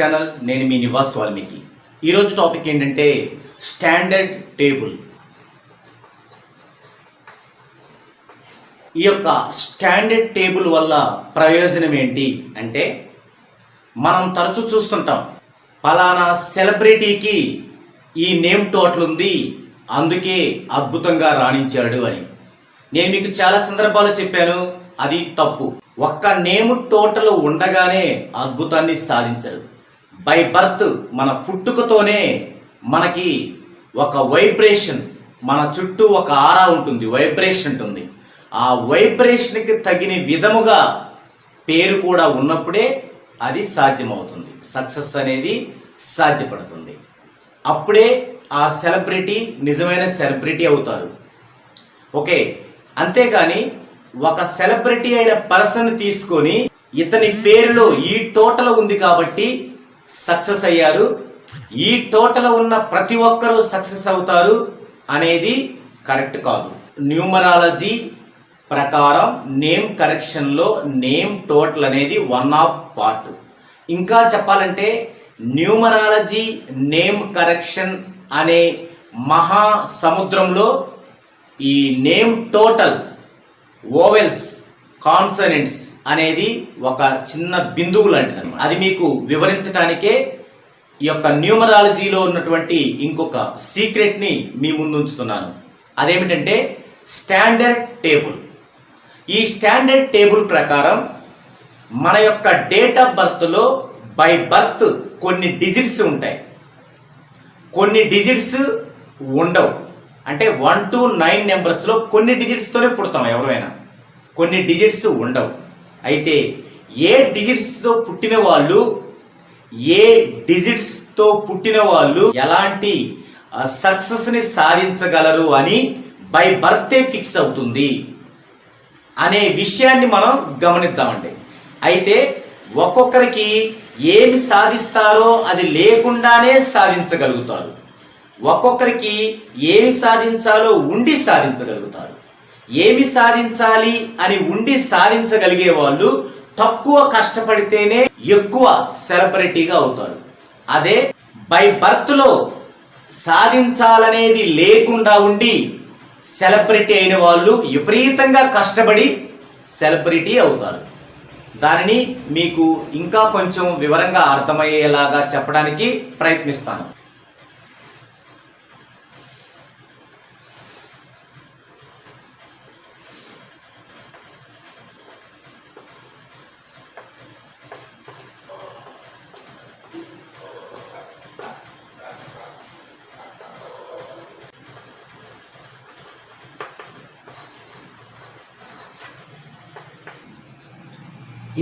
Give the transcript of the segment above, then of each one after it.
Channel నేను మీ నివాస్ వాల్మీకి. ఈరోజు topic ఏంటంటే స్టాండర్డ్ టేబుల్. ఈ యొక్క స్టాండర్డ్ టేబుల్ వల్ల ప్రయోజనం ఏంటి అంటే మనం తరచూ చూస్తుంటాం పలానా సెలబ్రిటీకి ఈ నేమ్ టోటల్ ఉంది అందుకే అద్భుతంగా రాణించాడు అని. నేను మీకు చాలా సందర్భాలు చెప్పాను అది తప్పు. ఒక్క నేమ్ టోటల్ ఉండగానే అద్భుతాన్ని సాధించరు. బై బర్త్ మన పుట్టుకతోనే మనకి ఒక వైబ్రేషన్ మన చుట్టూ ఒక ఆరా ఉంటుంది వైబ్రేషన్ ఉంటుంది. ఆ వైబ్రేషన్కి తగిన విధముగా పేరు కూడా ఉన్నప్పుడే అది సాధ్యమవుతుంది. సక్సెస్ అనేది సాధ్యపడుతుంది. అప్పుడే ఆ సెలబ్రిటీ నిజమైన సెలబ్రిటీ అవుతారు. ఓకే అంతేకాని ఒక సెలబ్రిటీ అయిన పర్సన్ తీసుకొని ఇతని పేరులో ఈ టోటల్ ఉంది కాబట్టి సక్సెస్ అయ్యారు. ఈ టోటల్ ఉన్న ప్రతి ఒక్కరూ సక్సెస్ అవుతారు అనేది కరెక్ట్ కాదు. న్యూమరాలజీ ప్రకారం నేమ్ కరెక్షన్లో నేమ్ టోటల్ అనేది వన్ ఆఫ్ పార్ట్. ఇంకా చెప్పాలంటే న్యూమరాలజీ నేమ్ కరెక్షన్ అనే మహా సముద్రంలో ఈ నేమ్ టోటల్ ఓవెల్స్ కాన్సనెంట్స్ అనేది ఒక చిన్న బిందువు లాంటిది అనమాట అది మీకు వివరించడానికే ఈ యొక్క న్యూమరాలజీలో ఉన్నటువంటి ఇంకొక సీక్రెట్ని మీ ముందు ఉంచుతున్నాను అదేమిటంటే స్టాండర్డ్ టేబుల్. ఈ స్టాండర్డ్ టేబుల్ ప్రకారం మన యొక్క డేట్ ఆఫ్ బర్త్లో బై బర్త్ కొన్ని డిజిట్స్ ఉంటాయి. కొన్ని డిజిట్స్ ఉండవు. అంటే వన్ టు నైన్ నెంబర్స్లో కొన్ని డిజిట్స్తోనే పుడతాం ఎవరైనా కొన్ని డిజిట్స్ ఉండవు. అయితే ఏ డిజిట్స్తో పుట్టిన వాళ్ళు ఏ డిజిట్స్తో పుట్టిన వాళ్ళు ఎలాంటి సక్సెస్ని సాధించగలరు అని బై బర్తే ఫిక్స్ అవుతుంది అనే విషయాన్ని మనం గమనిద్దామండి. అయితే ఒక్కొక్కరికి ఏమి సాధిస్తారో అది లేకుండానే సాధించగలుగుతారు. ఒక్కొక్కరికి ఏమి సాధించాలో ఉండి సాధించగలుగుతారు. ఏమి సాధించాలి అని ఉండి సాధించగలిగే వాళ్ళు తక్కువ కష్టపడితేనే ఎక్కువ సెలబ్రిటీగా అవుతారు. అదే బై బర్త్లో సాధించాలనేది లేకుండా ఉండి సెలబ్రిటీ అయిన వాళ్ళు విపరీతంగా కష్టపడి సెలబ్రిటీ అవుతారు. దానిని మీకు ఇంకా కొంచెం వివరంగా అర్థమయ్యేలాగా చెప్పడానికి ప్రయత్నిస్తాను.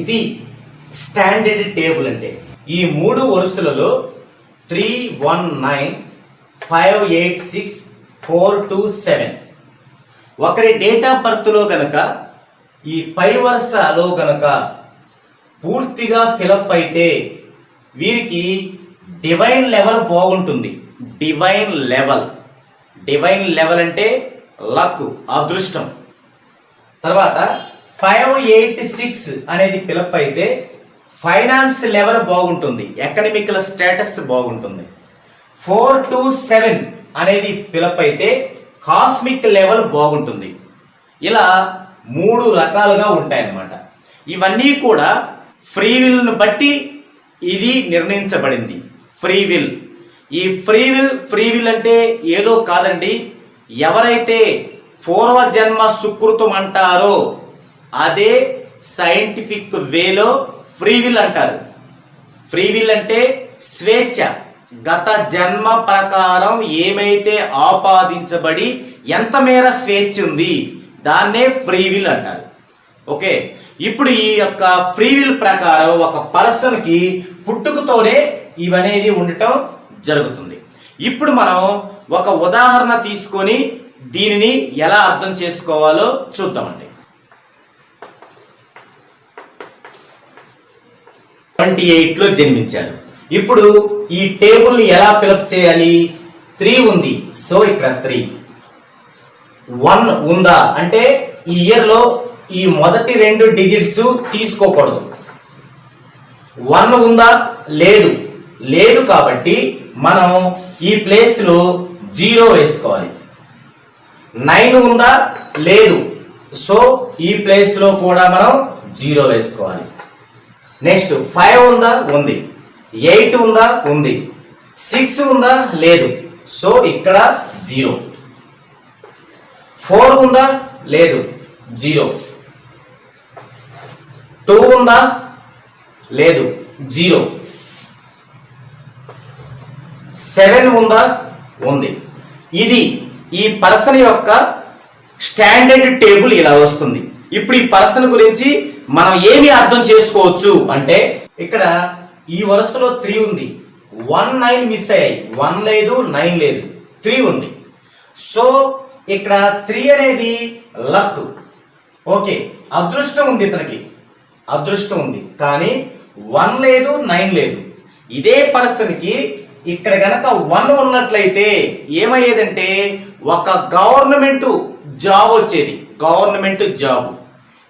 ఇది స్టాండర్డ్ టేబుల్ అంటే. ఈ మూడు వరుసలలో three one nine five eight six four two seven ఒకరి డేట్ ఆఫ్ బర్త్లో గనక ఈ పై వరుసలో గనక పూర్తిగా ఫిలప్ అయితే వీరికి డివైన్ లెవెల్ బాగుంటుంది. డివైన్ లెవెల్ డివైన్ లెవెల్ అంటే లక్ అదృష్టం. తర్వాత ఎయిట్ సిక్స్ అనేది పిలప్ అయితే ఫైనాన్స్ లెవెల్ బాగుంటుంది. ఎకనమికల్ స్టేటస్ బాగుంటుంది. ఫోర్ టు సెవెన్ అనేది పిలప్ అయితే కాస్మిక్ లెవెల్ బాగుంటుంది. ఇలా మూడు రకాలుగా ఉంటాయన్నమాట. ఇవన్నీ కూడా ఫ్రీ విల్ను బట్టి ఇది నిర్ణయించబడింది. Free will. ఈ ఫ్రీ విల్ ఫ్రీ విల్ అంటే ఏదో కాదండి. ఎవరైతే పూర్వజన్మ సుకృతం అంటారో అదే సైంటిఫిక్ వేలో ఫ్రీ విల్ అంటారు. ఫ్రీ విల్ అంటే స్వేచ్ఛ. గత జన్మ ప్రకారం ఏమైతే ఆపాదించబడి ఎంత మేర స్వేచ్ఛ ఉంది దాన్నే ఫ్రీ విల్ అంటారు. ఓకే? ఇప్పుడు ఈ యొక్క ఫ్రీ విల్ ప్రకారం ఒక పర్సన్కి పుట్టుకతోనే ఇవనేది ఉండటం జరుగుతుంది. ఇప్పుడు మనం ఒక ఉదాహరణ తీసుకొని దీనిని ఎలా అర్థం చేసుకోవాలో చూద్దామండి. ట్వంటీ ఎయిట్లో జన్మించారు. ఇప్పుడు ఈ టేబుల్ని ఎలా ఫిలప్ చేయాలి? త్రీ ఉంది. సో ఇక్కడ త్రీ. వన్ ఉందా? అంటే ఈ ఇయర్లో ఈ మొదటి రెండు డిజిట్స్ తీసుకోకూడదు. వన్ ఉందా? లేదు. లేదు కాబట్టి మనం ఈ ప్లేస్లో జీరో వేసుకోవాలి. నైన్ ఉందా? లేదు. సో ఈ ప్లేస్లో కూడా మనం జీరో వేసుకోవాలి. నెక్స్ట్ ఫైవ్ ఉందా? ఉంది. ఎయిట్ ఉందా? ఉంది. సిక్స్ ఉందా? లేదు. సో ఇక్కడ జీరో. ఫోర్ ఉందా? లేదు. జీరో. టూ ఉందా? లేదు. జీరో. సెవెన్ ఉందా? ఉంది. ఇది ఈ పర్సన్ యొక్క స్టాండర్డ్ టేబుల్ ఇలా వస్తుంది. ఇప్పుడు ఈ పర్సన్ గురించి మనం ఏమి అర్థం చేసుకోవచ్చు అంటే ఇక్కడ ఈ వరుసలో త్రీ ఉంది. వన్ నైన్ మిస్ అయ్యాయి. వన్ లేదు నైన్ లేదు. త్రీ ఉంది. సో ఇక్కడ త్రీ అనేది లక్. ఓకే అదృష్టం ఉంది ఇతనికి. అదృష్టం ఉంది. కానీ వన్ లేదు నైన్ లేదు. ఇదే పర్సన్కి ఇక్కడ గనక వన్ ఉన్నట్లయితే ఏమయ్యేదంటే ఒక గవర్నమెంట్ జాబ్ వచ్చేది. Government job.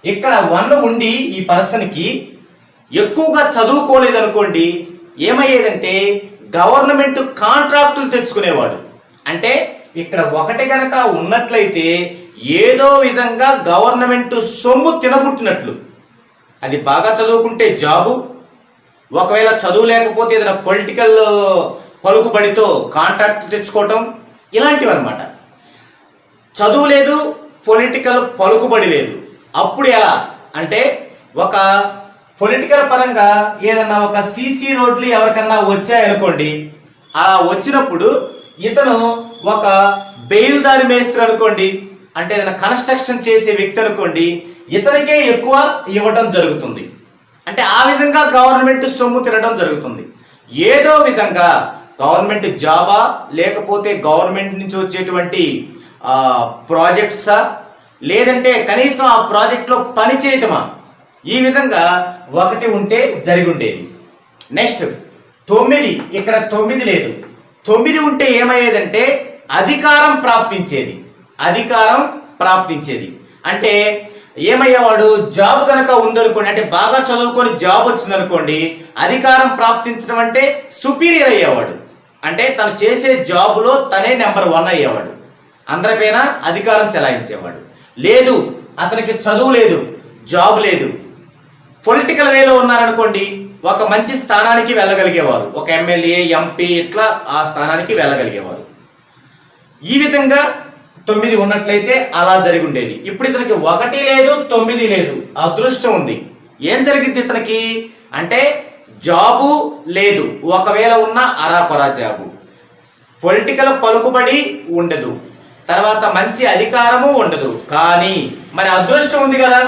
ఇక్కడ వన్ ఉండి ఈ పర్సన్కి ఎక్కువగా చదువుకోలేదు అనుకోండి ఏమయ్యేదంటే గవర్నమెంట్ కాంట్రాక్టులు తెచ్చుకునేవాడు. అంటే ఇక్కడ ఒకటి గనక ఉన్నట్లయితే ఏదో విధంగా గవర్నమెంట్ సొమ్ము తినబుట్టినట్లు. అది బాగా చదువుకుంటే జాబు ఒకవేళ చదువు లేకపోతే ఏదైనా పొలిటికల్ పలుకుబడితో కాంట్రాక్ట్ తెచ్చుకోవటం ఇలాంటివి అనమాట చదువు లేదు పొలిటికల్ పలుకుబడి లేదు. అప్పుడు ఎలా? అంటే ఒక పొలిటికల్ పరంగా ఏదన్నా ఒక సీసీ రోడ్లు ఎవరికన్నా వచ్చాయనుకోండి అలా వచ్చినప్పుడు ఇతను ఒక బెయిల్దారి మేస్త్రి అనుకోండి అంటే ఏదైనా కన్స్ట్రక్షన్ చేసే వ్యక్తి అనుకోండి ఇతనికే ఎక్కువ ఇవ్వడం జరుగుతుంది. అంటే ఆ విధంగా గవర్నమెంట్ సొమ్ము తినడం జరుగుతుంది. ఏదో విధంగా గవర్నమెంట్ జాబా లేకపోతే గవర్నమెంట్ నుంచి వచ్చేటువంటి ప్రాజెక్ట్సా లేదంటే కనీసం ఆ ప్రాజెక్ట్లో పని చేయటమా? ఈ విధంగా ఒకటి ఉంటే జరిగి ఉండేది నెక్స్ట్ తొమ్మిది. ఇక్కడ తొమ్మిది లేదు. తొమ్మిది ఉంటే ఏమయ్యేదంటే అధికారం ప్రాప్తించేది. అధికారం ప్రాప్తించేది. అంటే ఏమయ్యేవాడు? జాబ్ కనుక ఉందనుకోండి అంటే బాగా చదువుకొని జాబ్ వచ్చిందనుకోండి అధికారం ప్రాప్తించడం అంటే సుపీరియర్ అయ్యేవాడు. అంటే తను చేసే జాబ్లో తనే నెంబర్ వన్ అయ్యేవాడు. అందరిపైన అధికారం చెలాయించేవాడు. లేదు. అతనికి చదువు లేదు జాబ్ లేదు. పొలిటికల్ వేలో ఉన్నారనుకోండి ఒక మంచి స్థానానికి వెళ్ళగలిగేవారు. ఒక ఎమ్మెల్యే ఎంపీ ఇట్లా ఆ స్థానానికి వెళ్ళగలిగేవారు. ఈ విధంగా తొమ్మిది ఉన్నట్లయితే అలా జరిగి ఉండేది. ఇప్పుడు ఇతనికి ఒకటి లేదు తొమ్మిది లేదు. అదృష్టం ఉంది. ఏం జరిగింది ఇతనికి? అంటే జాబు లేదు. ఒకవేళ ఉన్న అరాపరా జాబు. పొలిటికల్ పలుకుబడి ఉండదు. తర్వాత మంచి అధికారము ఉండదు. కానీ మరి అదృష్టం ఉంది కదా?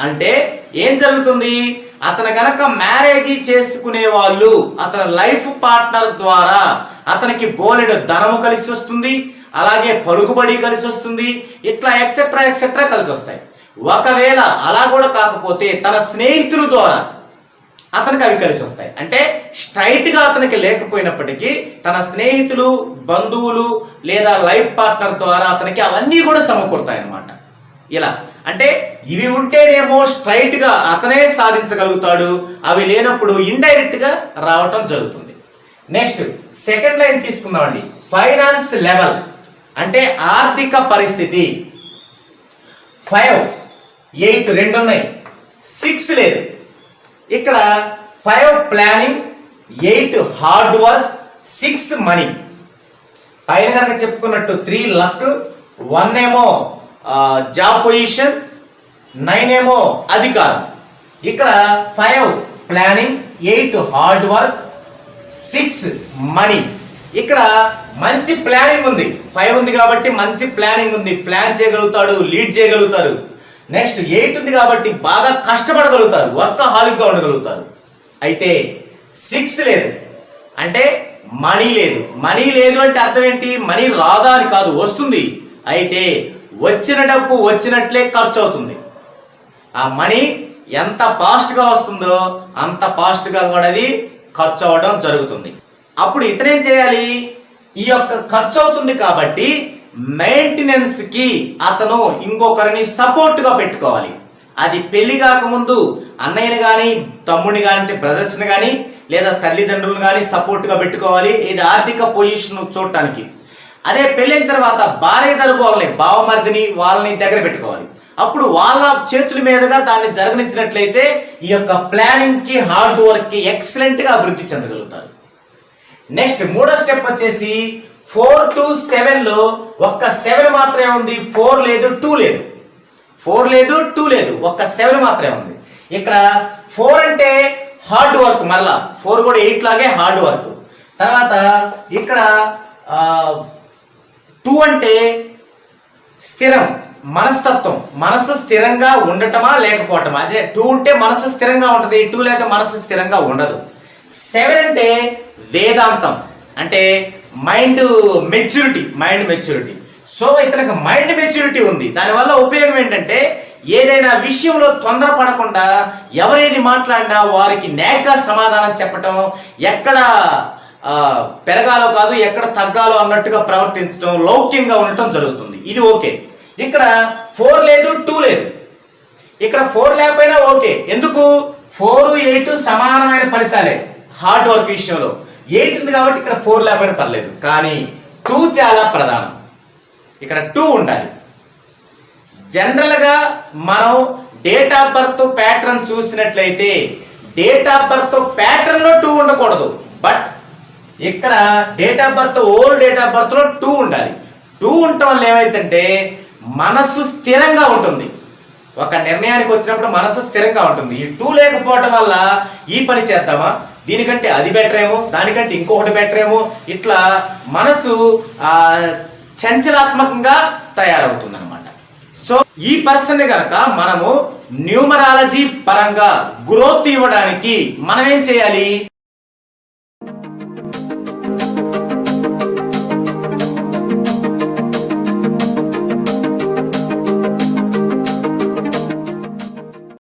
అంటే ఏం జరుగుతుంది? అతను గనక మ్యారేజ్ చేసుకునే వాళ్ళు అతని లైఫ్ పార్ట్నర్ ద్వారా అతనికి బోలెడు ధనము కలిసి వస్తుంది అలాగే పలుకుబడి కలిసి వస్తుంది ఇట్లా ఎక్సెట్రా ఎక్సెట్రా కలిసి వస్తాయి. ఒకవేళ అలా కూడా కాకపోతే తన స్నేహితుల ద్వారా అతనికి అవి కలిసి వస్తాయి. అంటే స్ట్రైట్గా అతనికి లేకపోయినప్పటికీ తన స్నేహితులు బంధువులు లేదా లైఫ్ పార్ట్నర్ ద్వారా అతనికి అవన్నీ కూడా సమకూరుతాయి అన్నమాట ఇలా. అంటే ఇవి ఉంటేనేమో స్ట్రైట్గా అతనే సాధించగలుగుతాడు. అవి లేనప్పుడు ఇండైరెక్ట్గా రావటం జరుగుతుంది. నెక్స్ట్ సెకండ్ లైన్ తీసుకుందామండి. ఫైనాన్స్ లెవెల్ అంటే ఆర్థిక పరిస్థితి. ఫైవ్ ఎయిట్ రెండు ఉన్నాయి. సిక్స్ లేదు. ఇక్కడ five planning eight hard work six money. పైన కనుక చెప్పుకున్నట్టు త్రీ లక్ వన్ ఏమో జాబ్ పొజిషన్ నైన్ ఏమో అధికారం. ఇక్కడ five planning eight hard work six money. ఇక్కడ మంచి ప్లానింగ్ ఉంది. ఫైవ్ ఉంది కాబట్టి మంచి ప్లానింగ్ ఉంది. ప్లాన్ చేయగలుగుతాడు లీడ్ చేయగలుగుతారు నెక్స్ట్ ఎయిట్ ఉంది కాబట్టి బాగా కష్టపడగలుగుతారు వర్క్ హాలిక్గా ఉండగలుగుతారు. అయితే సిక్స్ లేదు. అంటే మనీ లేదు. మనీ లేదు అంటే అర్థం ఏంటి? మనీ రాదా అని కాదు వస్తుంది. అయితే వచ్చిన డబ్బు వచ్చినట్లే ఖర్చు అవుతుంది. ఆ మనీ ఎంత ఫాస్ట్గా వస్తుందో అంత ఫాస్ట్గా కూడా అది ఖర్చు అవ్వడం జరుగుతుంది. అప్పుడు ఇతనేం చేయాలి? ఈ యొక్క ఖర్చు అవుతుంది కాబట్టి మెయింటెనెన్స్కి అతను ఇంకొకరిని సపోర్ట్గా పెట్టుకోవాలి. అది పెళ్ళి కాకముందు అన్నయ్యని కానీ తమ్ముడిని కానీ అంటే బ్రదర్స్ని కానీ లేదా తల్లిదండ్రులు కానీ సపోర్ట్గా పెట్టుకోవాలి. ఇది ఆర్థిక పొజిషన్ చూడటానికి. అదే పెళ్ళైన తర్వాత భార్య తరపులని బావమరిదిని వాళ్ళని దగ్గర పెట్టుకోవాలి. అప్పుడు వాళ్ళ చేతుల మీదుగా దాన్ని జరగనిచ్చినట్లయితే ఈ యొక్క ప్లానింగ్కి హార్డ్ వర్క్కి ఎక్సలెంట్గా అభివృద్ధి చెందగలుగుతారు. నెక్స్ట్ మూడో స్టెప్ వచ్చేసి ఫోర్ టు సెవెన్లో ఒక్క సెవెన్ మాత్రమే ఉంది ఫోర్ లేదు టూ లేదు. ఫోర్ లేదు టూ లేదు ఒక్క సెవెన్ మాత్రమే ఉంది. ఇక్కడ ఫోర్ అంటే హార్డ్ వర్క్ మరలా. ఫోర్ కూడా ఎయిట్ లాగే హార్డ్ వర్క్. తర్వాత ఇక్కడ టూ అంటే స్థిరం మనస్తత్వం. మనసు స్థిరంగా ఉండటమా లేకపోవటమా? అదే టూ ఉంటే మనసు స్థిరంగా ఉంటుంది టూ లేకపోతే మనసు స్థిరంగా ఉండదు. సెవెన్ అంటే వేదాంతం. అంటే mind maturity mind maturity. So ఇతనికి మైండ్ మెచ్యూరిటీ ఉంది. దానివల్ల ఉపయోగం ఏంటంటే ఏదైనా విషయంలో తొందరపడకుండా ఎవరేది మాట్లాడినా వారికి నేగ్గా సమాధానం చెప్పటం ఎక్కడ పెరగాలో కాదు ఎక్కడ తగ్గాలో అన్నట్టుగా ప్రవర్తించడం లౌక్యంగా ఉండటం జరుగుతుంది. ఇది ఓకే. ఇక్కడ ఫోర్ లేదు టూ లేదు. ఇక్కడ ఫోర్ లేకపోయినా ఓకే. ఎందుకు? ఫోర్ ఎయిట్ సమానమైన ఫలితాలే హార్డ్ వర్క్ విషయంలో. ఏంటింది కాబట్టి ఇక్కడ ఫోర్ లేకపోయినా పర్లేదు. కానీ టూ చాలా ప్రధానం. ఇక్కడ టూ ఉండాలి. జనరల్గా మనం డేట్ ఆఫ్ బర్త్ ప్యాటర్న్ చూసినట్లయితే డేట్ ఆఫ్ బర్త్ ప్యాటర్న్లో టూ ఉండకూడదు. బట్ ఇక్కడ date of birth old date of బర్త్లో two ఉండాలి. టూ ఉండటం వల్ల ఏమైందంటే మనస్సు స్థిరంగా ఉంటుంది. ఒక నిర్ణయానికి వచ్చినప్పుడు మనసు స్థిరంగా ఉంటుంది. ఈ టూ లేకపోవటం వల్ల ఈ పని చేద్దామా? దీనికంటే అది బెటర్ ఏమో దానికంటే ఇంకొకటి బెటర్ ఏమో ఇట్లా మనసు చంచలాత్మకంగా తయారవుతుంది అనమాట సో ఈ పర్సన్ కనుక మనము న్యూమరాలజీ పరంగా గ్రోత్ ఇవ్వడానికి మనం ఏం చేయాలి?